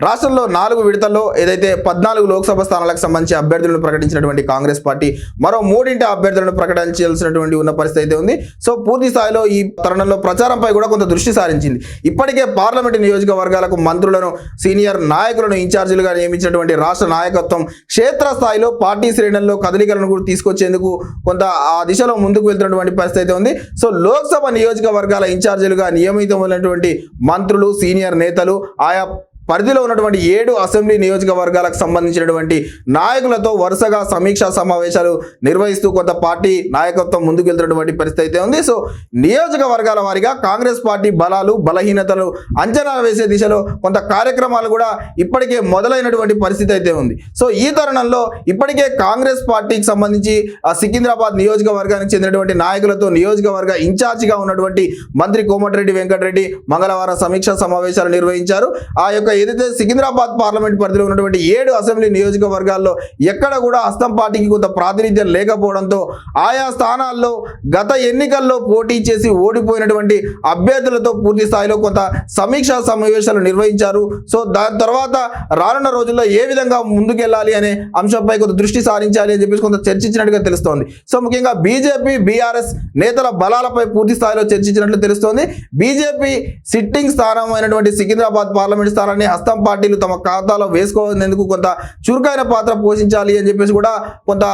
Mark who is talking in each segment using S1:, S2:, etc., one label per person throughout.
S1: రాష్ట్రంలో నాలుగు విడతల్లో ఏదైతే పద్నాలుగు లోక్సభ స్థానాలకు సంబంధించి అభ్యర్థులను ప్రకటించినటువంటి కాంగ్రెస్ పార్టీ మరో మూడింటి అభ్యర్థులను ప్రకటించాల్సినటువంటి ఉన్న పరిస్థితి అయితే ఉంది. సో పూర్తి స్థాయిలో ఈ తరుణంలో ప్రచారంపై కూడా కొంత దృష్టి సారించింది. ఇప్పటికే పార్లమెంటు నియోజకవర్గాలకు మంత్రులను సీనియర్ నాయకులను ఇన్ఛార్జీలుగా నియమించినటువంటి రాష్ట్ర నాయకత్వం క్షేత్రస్థాయిలో పార్టీ శ్రేణుల్లో కదలికలను కూడా తీసుకొచ్చేందుకు కొంత ఆ దిశలో ముందుకు వెళ్తున్నటువంటి పరిస్థితి అయితే ఉంది. సో లోక్సభ నియోజకవర్గాల ఇన్ఛార్జీలుగా నియమితమైనటువంటి మంత్రులు సీనియర్ నేతలు ఆయా పరిధిలో ఉన్నటువంటి ఏడు అసెంబ్లీ నియోజకవర్గాలకు సంబంధించినటువంటి నాయకులతో వరుసగా సమీక్షా సమావేశాలు నిర్వహిస్తూ కొంత పార్టీ నాయకత్వం ముందుకు వెళ్తున్నటువంటి పరిస్థితి అయితే ఉంది. సో నియోజకవర్గాల వారిగా కాంగ్రెస్ పార్టీ బలాలు బలహీనతలు అంచనా వేసే దిశలో కొంత కార్యక్రమాలు కూడా ఇప్పటికే మొదలైనటువంటి పరిస్థితి అయితే ఉంది. సో ఈ తరుణంలో ఇప్పటికే కాంగ్రెస్ పార్టీకి సంబంధించి ఆ సికింద్రాబాద్ నియోజకవర్గానికి చెందినటువంటి నాయకులతో నియోజకవర్గ ఇన్ఛార్జిగా ఉన్నటువంటి మంత్రి కోమటిరెడ్డి వెంకటరెడ్డి మంగళవారం సమీక్షా సమావేశాలు నిర్వహించారు. ఆ యొక్క ఏదైతే సికింద్రాబాద్ పార్లమెంట్ పరిధిలో ఉన్నటువంటి ఏడు అసెంబ్లీ నియోజకవర్గాల్లో ఎక్కడ కూడా హస్తం పార్టీకి కొంత ప్రాతినిధ్యం లేకపోవడంతో ఆయా స్థానాల్లో గత ఎన్నికల్లో పోటీ చేసి ఓడిపోయినటువంటి అభ్యర్థులతో పూర్తి స్థాయిలో కొంత సమీక్షా సమావేశాలు నిర్వహించారు. సో దాని తర్వాత రానున్న రోజుల్లో ఏ విధంగా ముందుకెళ్ళాలి అనే అంశంపై కొంత దృష్టి సారించాలి అని చెప్పేసి కొంత చర్చించినట్టుగా తెలుస్తోంది. సో ముఖ్యంగా బీజేపీ బీఆర్ఎస్ నేతల బలాలపై పూర్తి స్థాయిలో చర్చించినట్లు తెలుస్తోంది. బీజేపీ సిట్టింగ్ స్థానం అయినటువంటి సికింద్రాబాద్ పార్లమెంట్ స్థానాన్ని హస్తం పార్టీలు తమ ఖాతాలో వేసుకోనేందుకు కొంత చురుకైన పాత్ర పోషించాలి అని చెప్పేసి కూడా కొంత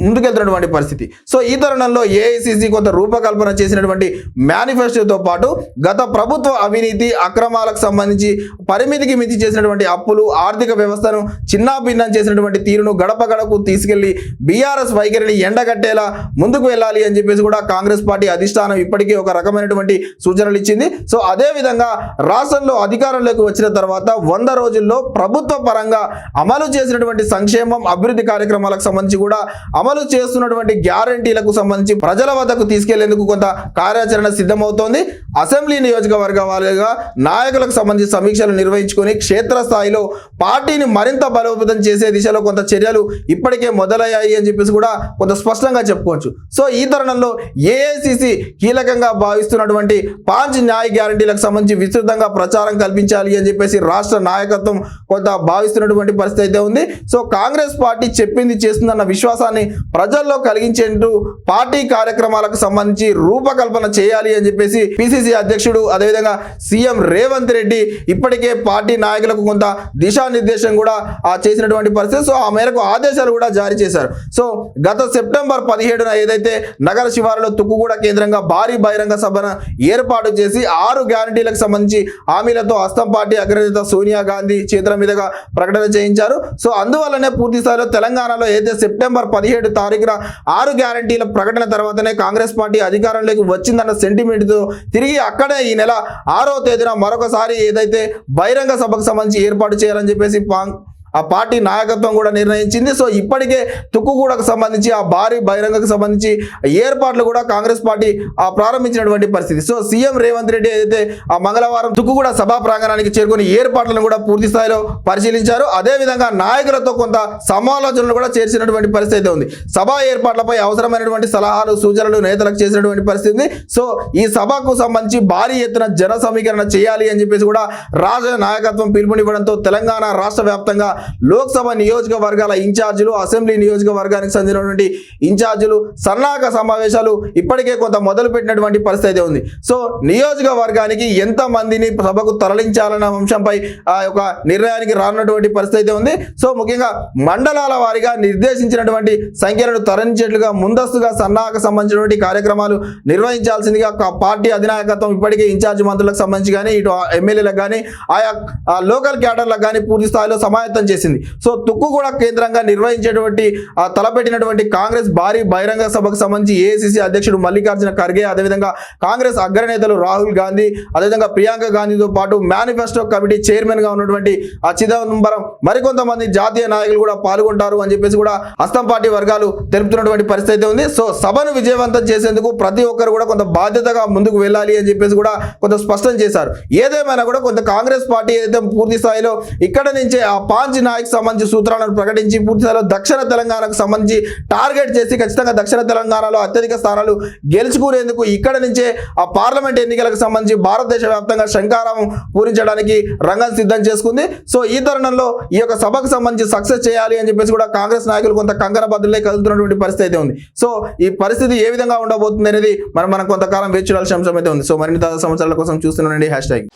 S1: ముందుకెళ్తున్నటువంటి పరిస్థితి. సో ఈ తరుణంలో ఏఐసిసి కొంత రూపకల్పన చేసినటువంటి మేనిఫెస్టోతో పాటు గత ప్రభుత్వ అవినీతి అక్రమాలకు సంబంధించి పరిమితికి మించి చేసినటువంటి అప్పులు ఆర్థిక వ్యవస్థను చిన్నాభిన్నం చేసినటువంటి తీరును గడప గడపకు తీసుకెళ్ళి బీఆర్ఎస్ వైఖరిని ఎండగట్టేలా ముందుకు వెళ్ళాలి అని చెప్పేసి కూడా కాంగ్రెస్ పార్టీ అధిష్టానం ఇప్పటికీ ఒక రకమైనటువంటి సూచనలు ఇచ్చింది. సో అదేవిధంగా రాష్ట్రంలో అధికారంలోకి వచ్చిన తర్వాత వంద రోజుల్లో ప్రభుత్వ పరంగా అమలు చేసినటువంటి సంక్షేమం అభివృద్ధి కార్యక్రమాలకు సంబంధించి కూడా అమలు చేస్తున్నటువంటి గ్యారంటీలకు సంబంధించి ప్రజల వద్దకు తీసుకెళ్ళేందుకు కొంత కార్యాచరణ సిద్ధమవుతోంది. అసెంబ్లీ నియోజకవర్గ వారిగా నాయకులకు సంబంధించి సమీక్షలు నిర్వహించుకొని క్షేత్రస్థాయిలో పార్టీని మరింత బలోపేతం చేసే దిశలో కొంత చర్యలు ఇప్పటికే మొదలయ్యాయి అని చెప్పేసి కూడా కొంత స్పష్టంగా చెప్పుకోవచ్చు. సో ఈ తరుణంలో ఏఐసిసి కీలకంగా భావిస్తున్నటువంటి పాంచ్ న్యాయ గ్యారంటీలకు సంబంధించి విస్తృతంగా ప్రచారం కల్పించాలి అని చెప్పేసి రాష్ట్ర నాయకత్వం కొంత భావిస్తున్నటువంటి పరిస్థితి అయితే ఉంది. సో కాంగ్రెస్ పార్టీ చెప్పింది చేస్తుందన్న విశ్వాసాన్ని ప్రజల్లో కలిగించేందుకు పార్టీ కార్యక్రమాలకు సంబంధించి రూపకల్పన చేయాలి అని చెప్పేసి పిసిసి అధ్యక్షుడు అదేవిధంగా సీఎం రేవంత్ రెడ్డి ఇప్పటికే పార్టీ నాయకులకు కొంత దిశానిర్దేశం కూడా ఆ చేసినటువంటి పరిస్థితి. సో ఆ మేరకు ఆదేశాలు కూడా జారీ చేశారు. సో గత సెప్టెంబర్ పదిహేడున ఏదైతే నగర శివారులో తుక్కుగూడ కేంద్రంగా భారీ బహిరంగ సభను ఏర్పాటు చేసి ఆరు గ్యారంటీలకు సంబంధించి హామీలతో హస్తం పార్టీ అగ్రనేత సోనియా గాంధీ చేతుల మీదుగా ప్రకటన చేయించారు. సో అందువల్లనే పూర్తి స్థాయిలో తెలంగాణలో ఏదైతే సెప్టెంబర్ పదిహేడు తారీఖున ఆరు గ్యారంటీల ప్రకటన తర్వాతనే కాంగ్రెస్ పార్టీ అధికారంలోకి వచ్చిందన్న సెంటిమెంట్తో తిరిగి అక్కడే ఈ నెల ఆరో తేదీన మరొకసారి ఏదైతే బహిరంగ సభకు సంబంధించి ఏర్పాటు చేయాలని చెప్పేసి ఆ పార్టీ నాయకత్వం కూడా నిర్ణయించింది. సో ఇప్పటికే తుక్కుగూడకు సంబంధించి ఆ భారీ బహిరంగకు సంబంధించి ఏర్పాట్లు కూడా కాంగ్రెస్ పార్టీ ఆ ప్రారంభించినటువంటి పరిస్థితి. సో సీఎం రేవంత్ రెడ్డి ఏదైతే ఆ మంగళవారం తుక్కుగూడ సభా ప్రాంగణానికి చేరుకుని ఏర్పాట్లను కూడా పూర్తి స్థాయిలో పరిశీలించారు. అదేవిధంగా నాయకులతో కొంత సమాలోచనలు కూడా చేర్చినటువంటి పరిస్థితి అయితే ఉంది. సభా ఏర్పాట్లపై అవసరమైనటువంటి సలహాలు సూచనలు నేతలకు చేసినటువంటి పరిస్థితి ఉంది. సో ఈ సభకు సంబంధించి భారీ ఎత్తున జన సమీకరణ చేయాలి అని చెప్పేసి కూడా రాజ నాయకత్వం పిలుపునివ్వడంతో తెలంగాణ రాష్ట్ర వ్యాప్తంగా లోక్సభ నియోజకవర్గాల ఇన్ఛార్జీలు అసెంబ్లీ నియోజకవర్గానికి చెందినటువంటి ఇన్ఛార్జీలు సన్నాహక సమావేశాలు ఇప్పటికే కొంత మొదలు పెట్టినటువంటి పరిస్థితి ఉంది. సో నియోజకవర్గానికి ఎంత మందిని సభకు తరలించాలన్న అంశంపై ఆ యొక్క నిర్ణయానికి రానున్నటువంటి పరిస్థితి ఉంది. సో ముఖ్యంగా మండలాల వారీగా నిర్దేశించినటువంటి సంఖ్యలను తరలించేట్లుగా ముందస్తుగా సన్నాహక సంబంధించినటువంటి కార్యక్రమాలు నిర్వహించాల్సిందిగా పార్టీ అధినాయకత్వం ఇప్పటికే ఇన్ఛార్జ్ మంత్రులకు సంబంధించి కానీ ఇటు ఎమ్మెల్యేలకు కానీ ఆయా లోకల్ క్యాడర్లకు కానీ పూర్తి స్థాయిలో సమాయత్తం చేసింది. సో తుక్కుగూడ కేంద్రంగా నిర్వహించేటువంటి తలపెట్టినటువంటి కాంగ్రెస్ భారీ బహిరంగ సభకు సంబంధించి ఏఐసిసి అధ్యక్షుడు మల్లికార్జున ఖర్గే అదేవిధంగా కాంగ్రెస్ అగ్రనేతలు రాహుల్ గాంధీ అదేవిధంగా ప్రియాంక గాంధీతో పాటు మేనిఫెస్టో కమిటీ చైర్మన్గా ఉన్నటువంటి చిదంబరం మరికొంతమంది జాతీయ నాయకులు కూడా పాల్గొంటారు అని చెప్పేసి కూడా హస్తం పార్టీ వర్గాలు తెలుపుతున్నటువంటి పరిస్థితి అయితే ఉంది. సో సభను విజయవంతం చేసేందుకు ప్రతి ఒక్కరు కూడా కొంత బాధ్యతగా ముందుకు వెళ్ళాలి అని చెప్పేసి కూడా కొంత స్పష్టం చేశారు. ఏదేమైనా కూడా కొంత కాంగ్రెస్ పార్టీ ఏదైతే పూర్తి స్థాయిలో ఇక్కడ నుంచే ఆ పాంచ్ నాయక్ సంబంధించి సూత్రాలను ప్రకటించి పూర్తిస్థాయిలో దక్షిణ తెలంగాణకు సంబంధించి టార్గెట్ చేసి ఖచ్చితంగా దక్షిణ తెలంగాణలో అత్యధిక స్థానాలు గెలుచుకునేందుకు ఇక్కడ నుంచే ఆ పార్లమెంట్ ఎన్నికలకు సంబంధించి భారతదేశ వ్యాప్తంగా శంకారావం పూరించడానికి రంగం సిద్ధం చేసుకుంది. సో ఈ తరుణంలో ఈ యొక్క సభకు సంబంధించి సక్సెస్ చేయాలి అని చెప్పేసి కూడా కాంగ్రెస్ నాయకులు కొంత కంకణ బద్దలే కదులుతున్నటువంటి పరిస్థితి అయితే ఉంది. సో ఈ పరిస్థితి ఏ విధంగా ఉండబోతుంది అనేది మనం మనం కొంతకాలం వేచి చూడాల్సిన అంశం అయితే ఉంది. సో మరిన్ని తాజా సంవత్సరాల కోసం చూస్తున్నానండి హ్యాష్ ట్యాగ్.